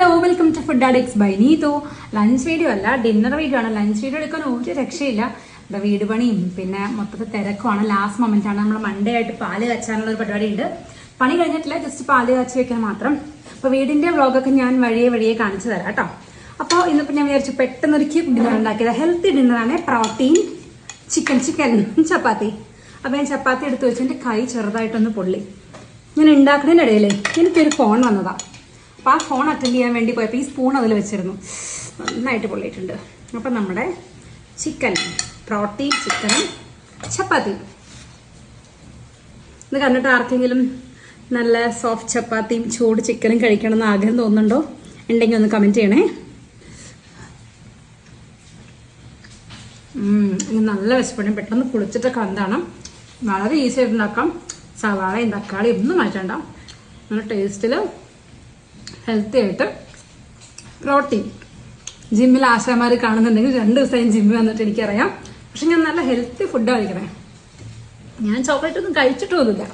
Welcome to food addicts by Neethu lunch video അല്ല dinner video ആണ്. Lunch video എടുക്കാൻ ഒരു രക്ഷയില്ല. ഇവിടെ വീട് പണിയും. പിന്നെ മൊത്തത്തിൽ തിരക്കുമാണ്. ലാസ്റ്റ് മൊമെന്റ് ആണ്. നമ്മൾ മൺഡേ ആയിട്ട് പാൽ കച്ചാനുള്ള ഒരു പരിപാടി ഉണ്ട് പണി കഴിഞ്ഞിട്ടില്ല ജസ്റ്റ് പാൽ കാച്ചി വെക്കാൻ മാത്രം. അപ്പോൾ വീടിന്റെ വ്ളോഗൊക്കെ ഞാൻ വഴിയെ വഴിയെ കാണിച്ചു തരാം കേട്ടോ. അപ്പോൾ ഇന്നിപ്പോൾ ഞാൻ വിചാരിച്ചു പെട്ടെന്ന് ഒരു ക്യൂബ് ഡിന്നർ ഉണ്ടാക്കിയത് ഹെൽത്തി ഡിന്നറാണ് പ്രോട്ടീൻ ചിക്കൻ ചിക്കൻ ചപ്പാത്തി. അപ്പോൾ ഞാൻ ചപ്പാത്തി എടുത്ത് വെച്ച് എന്റെ കൈ ചെറുതായിട്ടൊന്ന് പൊള്ളി. ഞാൻ ഉണ്ടാക്കുന്നതിനിടയിൽ എനിക്കൊരു ഫോൺ വന്നതാ. അപ്പോൾ ആ ഫോൺ അറ്റൻഡ് ചെയ്യാൻ വേണ്ടി പോയപ്പോൾ ഈ സ്പൂൺ അതിൽ വെച്ചിരുന്നു. നന്നായിട്ട് പൊള്ളിയിട്ടുണ്ട്. അപ്പം നമ്മുടെ ചിക്കൻ പ്രോട്ടീൻ ചിക്കനും ചപ്പാത്തി. ഇത് കണ്ടിട്ട് ആർക്കെങ്കിലും നല്ല സോഫ്റ്റ് ചപ്പാത്തിയും ചൂട് ചിക്കനും കഴിക്കണമെന്ന് ആഗ്രഹം തോന്നുന്നുണ്ടോ? ഉണ്ടെങ്കിൽ ഒന്ന് കമന്റ് ചെയ്യണേ. നല്ല വിശപ്പണി പെട്ടെന്ന് കുളിച്ചിട്ടൊക്കെ എന്താണ് വളരെ ഈസി ആയിട്ട് ഉണ്ടാക്കാം. സവാളയും തക്കാളിയും ഒന്നും മാറ്റണ്ട. നല്ല ടേസ്റ്റിൽ ഹെൽത്തി ആയിട്ട് പ്രോട്ടീൻ ജിമ്മിൽ ആശാമാർ കാണുന്നുണ്ടെങ്കിൽ രണ്ട് ദിവസം ജിമ്മിൽ വന്നിട്ട് എനിക്കറിയാം. പക്ഷെ ഞാൻ നല്ല ഹെൽത്തി ഫുഡ് കഴിക്കണേ. ഞാൻ ചോക്ലേറ്റ് ഒന്നും കഴിച്ചിട്ടൊന്നുമില്ല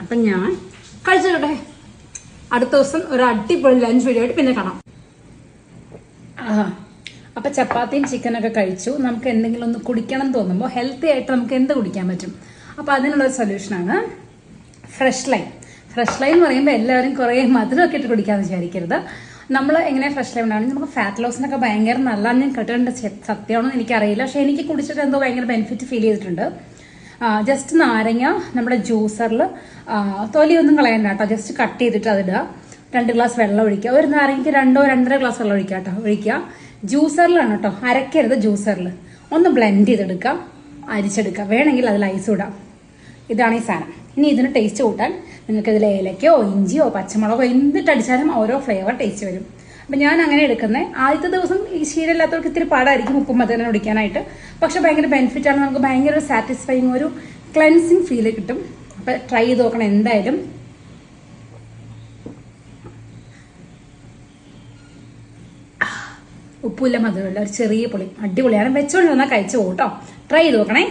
അപ്പൊ ഞാൻ കഴിച്ചിട്ടെ അടുത്ത ദിവസം ഒരു അടിപൊളി ലഞ്ച് വീഡിയോ പിന്നെ കാണാം. അപ്പൊ ചപ്പാത്തിയും ചിക്കനൊക്കെ കഴിച്ചു. നമുക്ക് എന്തെങ്കിലും ഒന്ന് കുടിക്കണം തോന്നുമ്പോൾ ഹെൽത്തി ആയിട്ട് നമുക്ക് എന്ത് കുടിക്കാൻ പറ്റും? അപ്പൊ അതിനുള്ള ഒരു സൊല്യൂഷനാണ് ഫ്രഷ് ലൈൻ ഫ്രഷ് ലൈൻ എന്ന് പറയുമ്പോൾ എല്ലാവരും കുറേ മധുരമൊക്കെ ഇട്ട് കുടിക്കാന്ന് വിചാരിക്കരുത്. നമ്മൾ എങ്ങനെ ഫ്രഷ് ലൈൻ ഉണ്ടാവണം നമുക്ക് ഫാറ്റ് ലോസിനൊക്കെ ഭയങ്കര നല്ലതാണ് ഞാൻ കേട്ടിട്ടുണ്ട്. സത്യമാണെന്ന് സത്യമാണോ എനിക്കറിയില്ല. പക്ഷെ എനിക്ക് കുടിച്ചിട്ട് എന്തോ ഭയങ്കര ബെനിഫിറ്റ് ഫീൽ ചെയ്തിട്ടുണ്ട്. ജസ്റ്റ് നാരങ്ങ നമ്മുടെ ജ്യൂസറിൽ തൊലിയൊന്നും കളയണ്ട കേട്ടോ. ജസ്റ്റ് കട്ട് ചെയ്തിട്ട് അതിടുക രണ്ട് ഗ്ലാസ് വെള്ളം ഒഴിക്കുക. ഒരു നാരങ്ങയ്ക്ക് രണ്ടോ രണ്ടര ഗ്ലാസ് വെള്ളം ഒഴിക്കുക കേട്ടോ. ഒഴിക്കുക. ജ്യൂസറിലാണ് കേട്ടോ. അരക്കരുത് ജ്യൂസറിൽ ഒന്ന് ബ്ലെൻഡ് ചെയ്തെടുക്കുക. അരിച്ചെടുക്കുക. വേണമെങ്കിൽ അതിൽ ഐസ് ഇടാം. ഇതാണ് ഈ സാധനം. ഇനി ഇതിന് ടേസ്റ്റ് കൂട്ടാൻ നിങ്ങൾക്ക് ഇതിൽ ഏലക്കയോ ഇഞ്ചിയോ പച്ചമുളകോ എന്തിട്ടടിച്ചാലും ഓരോ ഫ്ലേവർ ടേസ്റ്റ് വരും. അപ്പം ഞാൻ അങ്ങനെ എടുക്കുന്നത് ആദ്യത്തെ ദിവസം ഈ ശീലമില്ലാത്തവർക്ക് ഇത്തിരി പാടായിരിക്കും ഉപ്പും മധുരം കുടിക്കാനായിട്ട്. പക്ഷെ ഭയങ്കര ബെനിഫിറ്റ് ആണ്. നമുക്ക് ഭയങ്കര ഒരു സാറ്റിസ്ഫൈങ് ഒരു ക്ലെൻസിങ് ഫീൽ കിട്ടും. അപ്പം ട്രൈ ചെയ്ത് നോക്കണം എന്തായാലും. ഉപ്പുമില്ല മധുരമില്ല ഒരു ചെറിയ പുളി. അടിപൊളിയാണ് വെച്ചോണ്ട് വന്നാൽ കഴിച്ചു പോകും കേട്ടോ ട്രൈ ചെയ്ത് നോക്കണേ.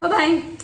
Bye-bye.